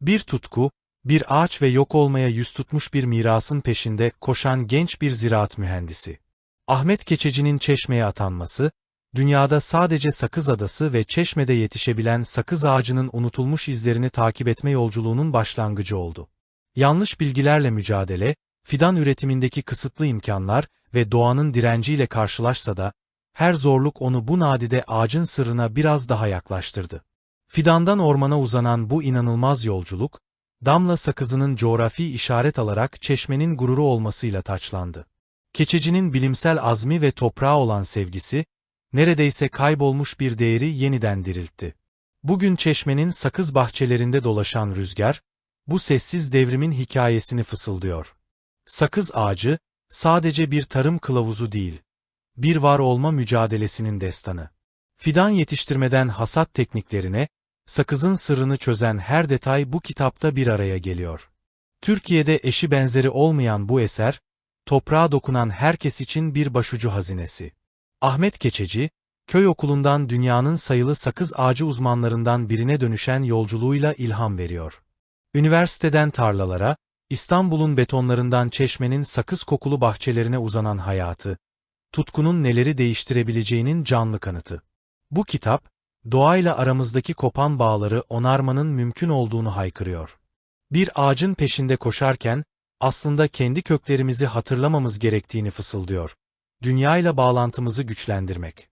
Bir tutku, bir ağaç ve yok olmaya yüz tutmuş bir mirasın peşinde koşan genç bir ziraat mühendisi. Ahmet Keçeci'nin Çeşme'ye atanması, dünyada sadece Sakız Adası ve Çeşme'de yetişebilen sakız ağacının unutulmuş izlerini takip etme yolculuğunun başlangıcı oldu. Yanlış bilgilerle mücadele, fidan üretimindeki kısıtlı imkanlar ve doğanın direnciyle karşılaşsa da, her zorluk onu bu nadide ağacın sırrına biraz daha yaklaştırdı. Fidandan ormana uzanan bu inanılmaz yolculuk, Damla sakızının coğrafi işaret alarak çeşmenin gururu olmasıyla taçlandı. Keçecinin bilimsel azmi ve toprağa olan sevgisi, neredeyse kaybolmuş bir değeri yeniden diriltti. Bugün çeşmenin sakız bahçelerinde dolaşan rüzgar, bu sessiz devrimin hikayesini fısıldıyor. Sakız ağacı, sadece bir tarım kılavuzu değil, bir var olma mücadelesinin destanı. Fidan yetiştirmeden hasat tekniklerine, sakızın sırrını çözen her detay bu kitapta bir araya geliyor. Türkiye'de eşi benzeri olmayan bu eser, toprağa dokunan herkes için bir başucu hazinesi. Ahmet Keçeci, köy okulundan dünyanın sayılı sakız ağacı uzmanlarından birine dönüşen yolculuğuyla ilham veriyor. Üniversiteden tarlalara, İstanbul'un betonlarından çeşmenin sakız kokulu bahçelerine uzanan hayatı, tutkunun neleri değiştirebileceğinin canlı kanıtı. Bu kitap, doğayla aramızdaki kopan bağları onarmanın mümkün olduğunu haykırıyor. Bir ağacın peşinde koşarken, aslında kendi köklerimizi hatırlamamız gerektiğini fısıldıyor. Dünyayla bağlantımızı güçlendirmek.